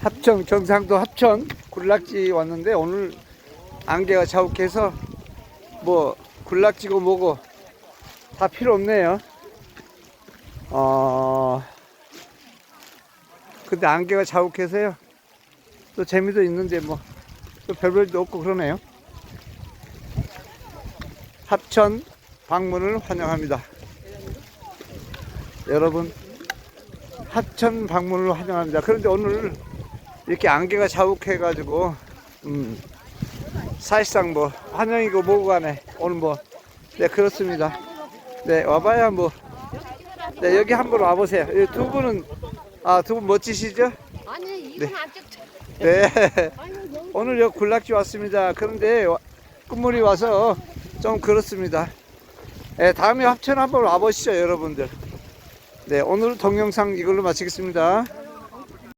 합천 경상도 합천 군락지 왔는데 오늘 안개가 자욱해서 뭐 군락지고 뭐고 다 필요 없네요. 어 근데 안개가 자욱해서요. 또 재미도 있는데 뭐 또 별별도 없고 그러네요. 합천 방문을 환영합니다. 여러분 합천 방문을 환영합니다. 그런데 오늘 이렇게 안개가 자욱해가지고 음, 사실상 뭐 환영이고 뭐고 간에 오늘 뭐 네 그렇습니다. 네 와봐야 뭐 네, 여기 한번 와보세요. 이두 분은 아 두 분 멋지시죠? 아니 이건 아직 네. 아니 너무 오늘 여기 군락지 왔습니다. 그런데 와- 끝물이 와서 좀 그렇습니다. 네, 다음에 합천 한번 와보시죠, 여러분들. 네, 오늘 동영상 이걸로 마치겠습니다.